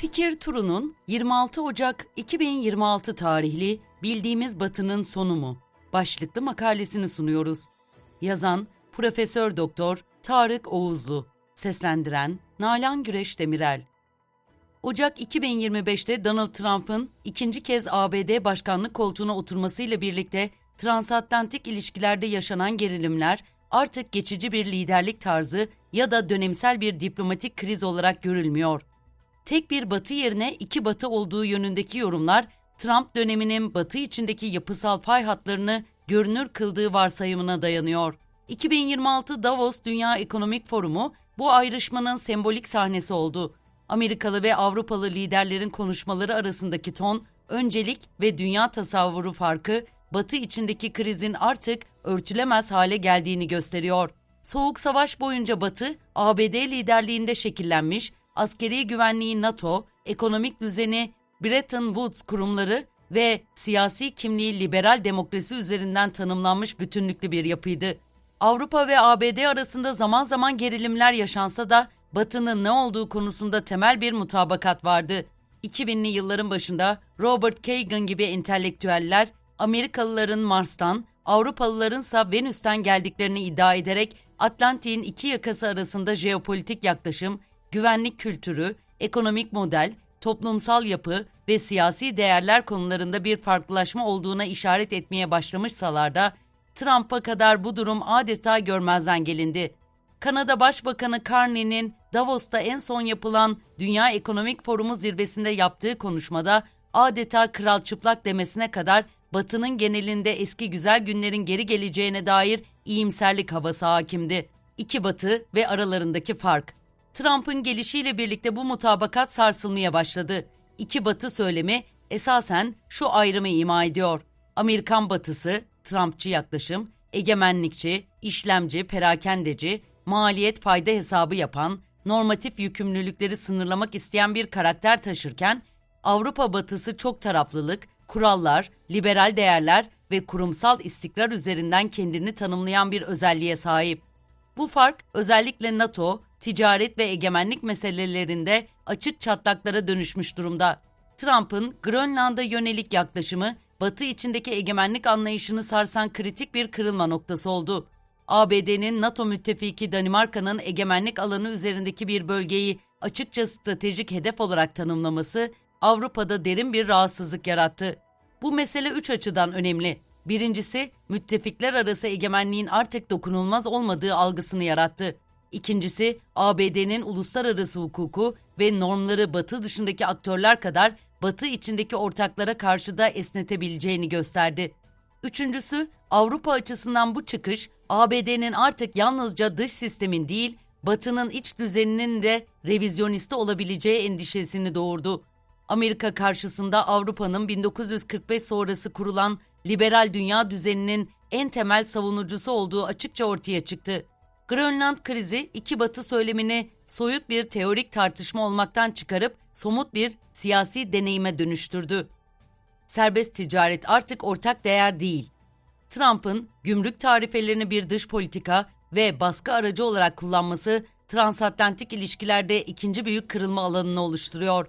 Fikir turunun 26 Ocak 2026 tarihli Bildiğimiz Batı'nın sonu mu? başlıklı makalesini sunuyoruz. Yazan Profesör Doktor Tarık Oğuzlu, seslendiren Nalan Güreş Demirel. Ocak 2025'te Donald Trump'ın ikinci kez ABD başkanlık koltuğuna oturmasıyla birlikte transatlantik ilişkilerde yaşanan gerilimler artık geçici bir liderlik tarzı ya da dönemsel bir diplomatik kriz olarak görülmüyor. Tek bir batı yerine iki batı olduğu yönündeki yorumlar Trump döneminin batı içindeki yapısal fay hatlarını görünür kıldığı varsayımına dayanıyor. 2026 Davos Dünya Ekonomik Forumu bu ayrışmanın sembolik sahnesi oldu. Amerikalı ve Avrupalı liderlerin konuşmaları arasındaki ton, öncelik ve dünya tasavvuru farkı Batı içindeki krizin artık örtülemez hale geldiğini gösteriyor. Soğuk Savaş boyunca Batı, ABD liderliğinde şekillenmiş, askeri güvenliği NATO, ekonomik düzeni Bretton Woods kurumları ve siyasi kimliği liberal demokrasi üzerinden tanımlanmış bütünlüklü bir yapıydı. Avrupa ve ABD arasında zaman zaman gerilimler yaşansa da Batı'nın ne olduğu konusunda temel bir mutabakat vardı. 2000'li yılların başında Robert Kagan gibi entelektüeller Amerikalıların Mars'tan, Avrupalıların ise Venüs'ten geldiklerini iddia ederek Atlantik'in iki yakası arasında jeopolitik yaklaşım, güvenlik kültürü, ekonomik model, toplumsal yapı ve siyasi değerler konularında bir farklılaşma olduğuna işaret etmeye başlamışsalar da Trump'a kadar bu durum adeta görmezden gelindi. Kanada Başbakanı Carney'nin Davos'ta en son yapılan Dünya Ekonomik Forumu zirvesinde yaptığı konuşmada adeta kral çıplak demesine kadar Batı'nın genelinde eski güzel günlerin geri geleceğine dair iyimserlik havası hakimdi. İki Batı ve aralarındaki fark. Trump'ın gelişiyle birlikte bu mutabakat sarsılmaya başladı. İki Batı söylemi esasen şu ayrımı ima ediyor. Amerikan batısı, Trumpçı yaklaşım, egemenlikçi, işlemci, perakendeci, maliyet fayda hesabı yapan, normatif yükümlülükleri sınırlamak isteyen bir karakter taşırken, Avrupa batısı çok taraflılık, kurallar, liberal değerler ve kurumsal istikrar üzerinden kendini tanımlayan bir özelliğe sahip. Bu fark özellikle NATO, ticaret ve egemenlik meselelerinde açık çatlaklara dönüşmüş durumda. Trump'ın Grönland'a yönelik yaklaşımı Batı içindeki egemenlik anlayışını sarsan kritik bir kırılma noktası oldu. ABD'nin NATO müttefiki Danimarka'nın egemenlik alanı üzerindeki bir bölgeyi açıkça stratejik hedef olarak tanımlaması Avrupa'da derin bir rahatsızlık yarattı. Bu mesele üç açıdan önemli. Birincisi, müttefikler arası egemenliğin artık dokunulmaz olmadığı algısını yarattı. İkincisi, ABD'nin uluslararası hukuku ve normları Batı dışındaki aktörler kadar Batı içindeki ortaklara karşı da esnetebileceğini gösterdi. Üçüncüsü, Avrupa açısından bu çıkış, ABD'nin artık yalnızca dış sistemin değil, Batı'nın iç düzeninin de revizyonisti olabileceği endişesini doğurdu. Amerika karşısında Avrupa'nın 1945 sonrası kurulan liberal dünya düzeninin en temel savunucusu olduğu açıkça ortaya çıktı. Grönland krizi iki batı söylemini soyut bir teorik tartışma olmaktan çıkarıp somut bir siyasi deneyime dönüştürdü. Serbest ticaret artık ortak değer değil. Trump'ın gümrük tarifelerini bir dış politika ve baskı aracı olarak kullanması transatlantik ilişkilerde ikinci büyük kırılma alanını oluşturuyor.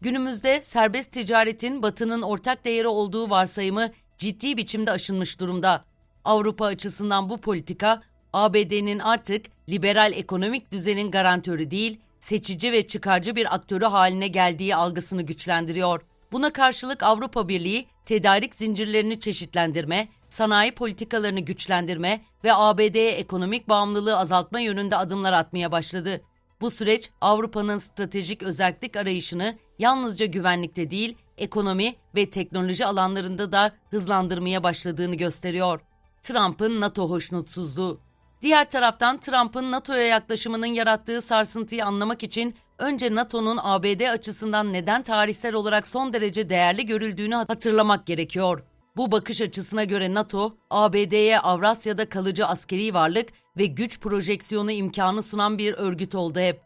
Günümüzde serbest ticaretin batının ortak değeri olduğu varsayımı ciddi biçimde aşınmış durumda. Avrupa açısından bu politika ABD'nin artık liberal ekonomik düzenin garantörü değil, seçici ve çıkarcı bir aktörü haline geldiği algısını güçlendiriyor. Buna karşılık Avrupa Birliği tedarik zincirlerini çeşitlendirme, sanayi politikalarını güçlendirme ve ABD'ye ekonomik bağımlılığı azaltma yönünde adımlar atmaya başladı. Bu süreç Avrupa'nın stratejik özellik arayışını yalnızca güvenlikte değil, ekonomi ve teknoloji alanlarında da hızlandırmaya başladığını gösteriyor. Trump'ın NATO hoşnutsuzluğu Diğer taraftan Trump'ın NATO'ya yaklaşımının yarattığı sarsıntıyı anlamak için önce NATO'nun ABD açısından neden tarihsel olarak son derece değerli görüldüğünü hatırlamak gerekiyor. Bu bakış açısına göre NATO, ABD'ye Avrasya'da kalıcı askeri varlık ve güç projeksiyonu imkanı sunan bir örgüt oldu hep.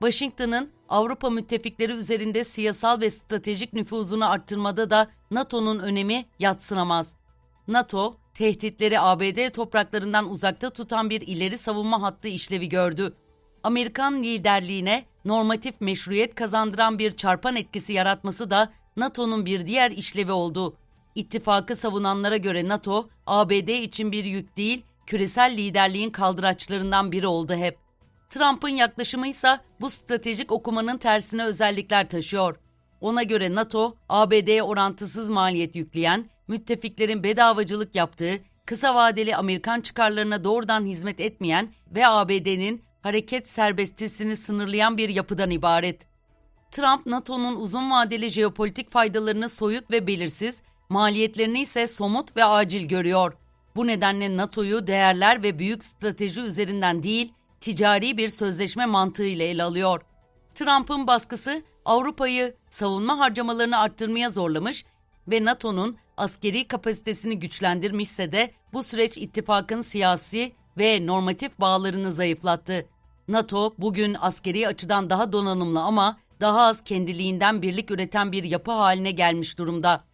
Washington'ın Avrupa müttefikleri üzerinde siyasal ve stratejik nüfuzunu arttırmada da NATO'nun önemi yatsınamaz. NATO, tehditleri ABD topraklarından uzakta tutan bir ileri savunma hattı işlevi gördü. Amerikan liderliğine normatif meşruiyet kazandıran bir çarpan etkisi yaratması da NATO'nun bir diğer işlevi oldu. İttifakı savunanlara göre NATO, ABD için bir yük değil, küresel liderliğin kaldıraçlarından biri oldu hep. Trump'ın yaklaşımı ise bu stratejik okumanın tersine özellikler taşıyor. Ona göre NATO, ABD'ye orantısız maliyet yükleyen, müttefiklerin bedavacılık yaptığı, kısa vadeli Amerikan çıkarlarına doğrudan hizmet etmeyen ve ABD'nin hareket serbestisini sınırlayan bir yapıdan ibaret. Trump, NATO'nun uzun vadeli jeopolitik faydalarını soyut ve belirsiz, maliyetlerini ise somut ve acil görüyor. Bu nedenle NATO'yu değerler ve büyük strateji üzerinden değil, ticari bir sözleşme mantığıyla ele alıyor. Trump'ın baskısı Avrupa'yı savunma harcamalarını arttırmaya zorlamış ve NATO'nun askeri kapasitesini güçlendirmişse de bu süreç ittifakın siyasi ve normatif bağlarını zayıflattı. NATO bugün askeri açıdan daha donanımlı ama daha az kendiliğinden birlik üreten bir yapı haline gelmiş durumda.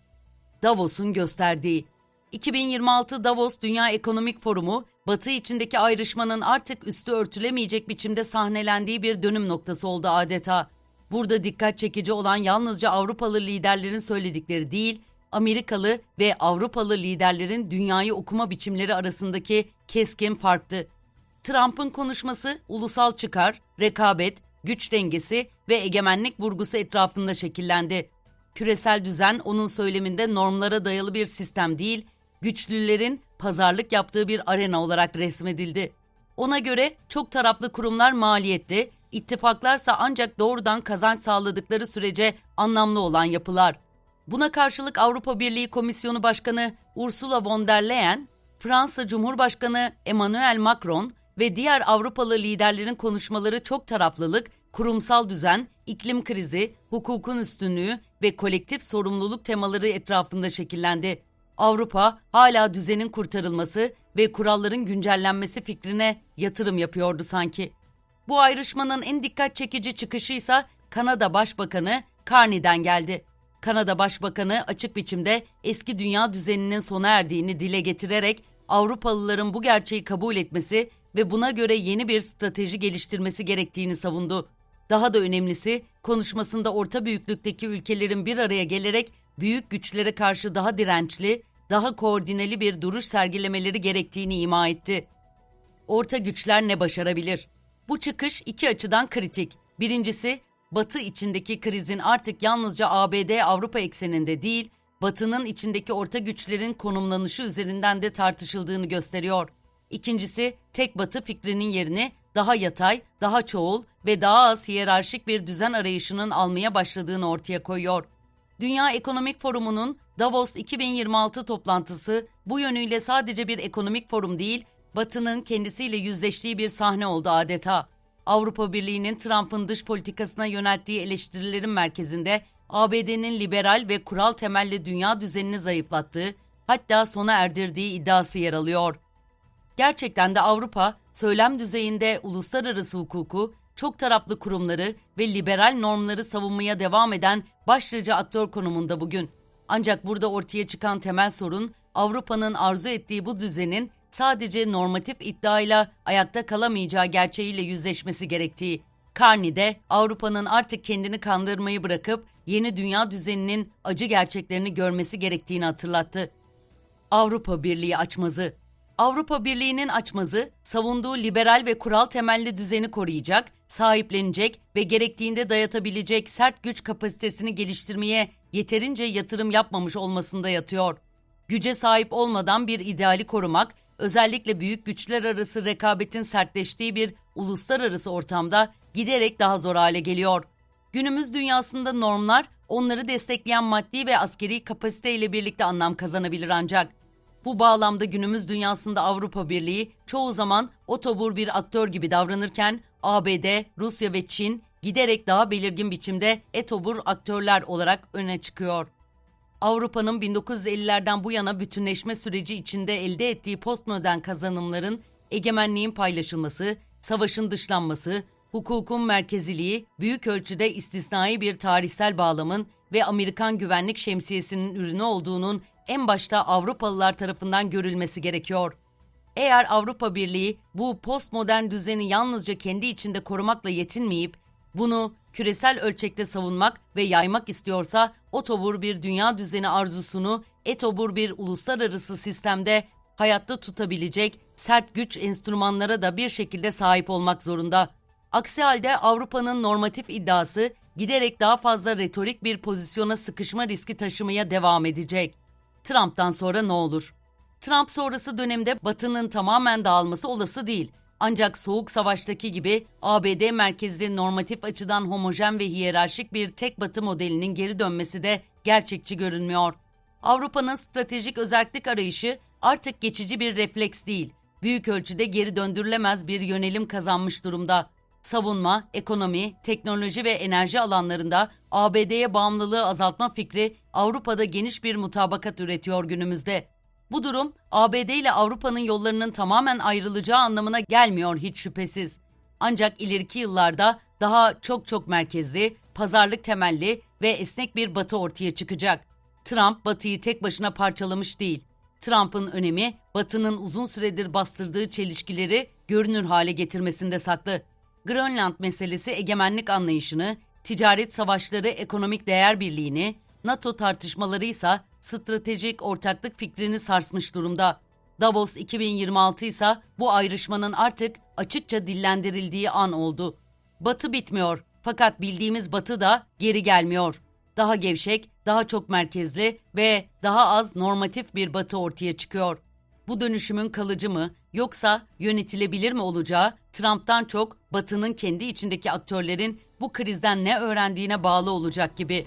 Davos'un gösterdiği 2026 Davos Dünya Ekonomik Forumu, Batı içindeki ayrışmanın artık üstü örtülemeyecek biçimde sahnelendiği bir dönüm noktası oldu adeta. Burada dikkat çekici olan yalnızca Avrupalı liderlerin söyledikleri değil, Amerikalı ve Avrupalı liderlerin dünyayı okuma biçimleri arasındaki keskin farktı. Trump'ın konuşması ulusal çıkar, rekabet, güç dengesi ve egemenlik vurgusu etrafında şekillendi. Küresel düzen onun söyleminde normlara dayalı bir sistem değil, güçlülerin pazarlık yaptığı bir arena olarak resmedildi. Ona göre çok taraflı kurumlar maliyetli, ittifaklarsa ancak doğrudan kazanç sağladıkları sürece anlamlı olan yapılar. Buna karşılık Avrupa Birliği Komisyonu Başkanı Ursula von der Leyen, Fransa Cumhurbaşkanı Emmanuel Macron ve diğer Avrupalı liderlerin konuşmaları çok taraflılık, kurumsal düzen, iklim krizi, hukukun üstünlüğü ve kolektif sorumluluk temaları etrafında şekillendi. Avrupa hala düzenin kurtarılması ve kuralların güncellenmesi fikrine yatırım yapıyordu sanki. Bu ayrışmanın en dikkat çekici çıkışı ise Kanada Başbakanı Carney'den geldi. Kanada Başbakanı açık biçimde eski dünya düzeninin sona erdiğini dile getirerek Avrupalıların bu gerçeği kabul etmesi ve buna göre yeni bir strateji geliştirmesi gerektiğini savundu. Daha da önemlisi konuşmasında orta büyüklükteki ülkelerin bir araya gelerek büyük güçlere karşı daha dirençli, daha koordineli bir duruş sergilemeleri gerektiğini ima etti. Orta güçler ne başarabilir? Bu çıkış iki açıdan kritik. Birincisi, Batı içindeki krizin artık yalnızca ABD-Avrupa ekseninde değil, Batı'nın içindeki orta güçlerin konumlanışı üzerinden de tartışıldığını gösteriyor. İkincisi, tek Batı fikrinin yerini daha yatay, daha çoğul ve daha az hiyerarşik bir düzen arayışının almaya başladığını ortaya koyuyor. Dünya Ekonomik Forumu'nun Davos 2026 toplantısı bu yönüyle sadece bir ekonomik forum değil, Batı'nın kendisiyle yüzleştiği bir sahne oldu adeta. Avrupa Birliği'nin Trump'ın dış politikasına yönelttiği eleştirilerin merkezinde ABD'nin liberal ve kural temelli dünya düzenini zayıflattığı, hatta sona erdirdiği iddiası yer alıyor. Gerçekten de Avrupa, söylem düzeyinde uluslararası hukuku, çok taraflı kurumları ve liberal normları savunmaya devam eden başlıca aktör konumunda bugün. Ancak burada ortaya çıkan temel sorun Avrupa'nın arzu ettiği bu düzenin sadece normatif iddiayla ayakta kalamayacağı gerçeğiyle yüzleşmesi gerektiği. Carney de Avrupa'nın artık kendini kandırmayı bırakıp yeni dünya düzeninin acı gerçeklerini görmesi gerektiğini hatırlattı. Avrupa Birliği açmazı Avrupa Birliği'nin açmazı, savunduğu liberal ve kural temelli düzeni koruyacak, sahiplenecek ve gerektiğinde dayatabilecek sert güç kapasitesini geliştirmeye yeterince yatırım yapmamış olmasında yatıyor. Güce sahip olmadan bir ideali korumak, özellikle büyük güçler arası rekabetin sertleştiği bir uluslararası ortamda giderek daha zor hale geliyor. Günümüz dünyasında normlar onları destekleyen maddi ve askeri kapasite ile birlikte anlam kazanabilir ancak. Bu bağlamda günümüz dünyasında Avrupa Birliği çoğu zaman otobur bir aktör gibi davranırken ABD, Rusya ve Çin giderek daha belirgin biçimde etobur aktörler olarak öne çıkıyor. Avrupa'nın 1950'lerden bu yana bütünleşme süreci içinde elde ettiği postmodern kazanımların egemenliğin paylaşılması, savaşın dışlanması, hukukun merkeziliği, büyük ölçüde istisnai bir tarihsel bağlamın ve Amerikan güvenlik şemsiyesinin ürünü olduğunun en başta Avrupalılar tarafından görülmesi gerekiyor. Eğer Avrupa Birliği bu postmodern düzeni yalnızca kendi içinde korumakla yetinmeyip Bunu küresel ölçekte savunmak ve yaymak istiyorsa otobur bir dünya düzeni arzusunu etobur bir uluslararası sistemde hayatta tutabilecek sert güç enstrümanlara da bir şekilde sahip olmak zorunda. Aksi halde Avrupa'nın normatif iddiası giderek daha fazla retorik bir pozisyona sıkışma riski taşımaya devam edecek. Trump'tan sonra ne olur? Trump sonrası dönemde Batı'nın tamamen dağılması olası değil. Ancak Soğuk Savaş'taki gibi ABD merkezli normatif açıdan homojen ve hiyerarşik bir tek Batı modelinin geri dönmesi de gerçekçi görünmüyor. Avrupa'nın stratejik özellik arayışı artık geçici bir refleks değil, büyük ölçüde geri döndürülemez bir yönelim kazanmış durumda. Savunma, ekonomi, teknoloji ve enerji alanlarında ABD'ye bağımlılığı azaltma fikri Avrupa'da geniş bir mutabakat üretiyor günümüzde. Bu durum ABD ile Avrupa'nın yollarının tamamen ayrılacağı anlamına gelmiyor hiç şüphesiz. Ancak ileriki yıllarda daha çok çok merkezli, pazarlık temelli ve esnek bir batı ortaya çıkacak. Trump batıyı tek başına parçalamış değil. Trump'ın önemi batının uzun süredir bastırdığı çelişkileri görünür hale getirmesinde saklı. Grönland meselesi egemenlik anlayışını, ticaret savaşları ekonomik değer birliğini, NATO tartışmaları ise stratejik ortaklık fikrini sarsmış durumda. Davos 2026 ise bu ayrışmanın artık açıkça dillendirildiği an oldu. Batı bitmiyor fakat bildiğimiz batı da geri gelmiyor. Daha gevşek, daha çok merkezli ve daha az normatif bir batı ortaya çıkıyor. Bu dönüşümün kalıcı mı yoksa yönetilebilir mi olacağı Trump'tan çok Batı'nın kendi içindeki aktörlerin bu krizden ne öğrendiğine bağlı olacak gibi.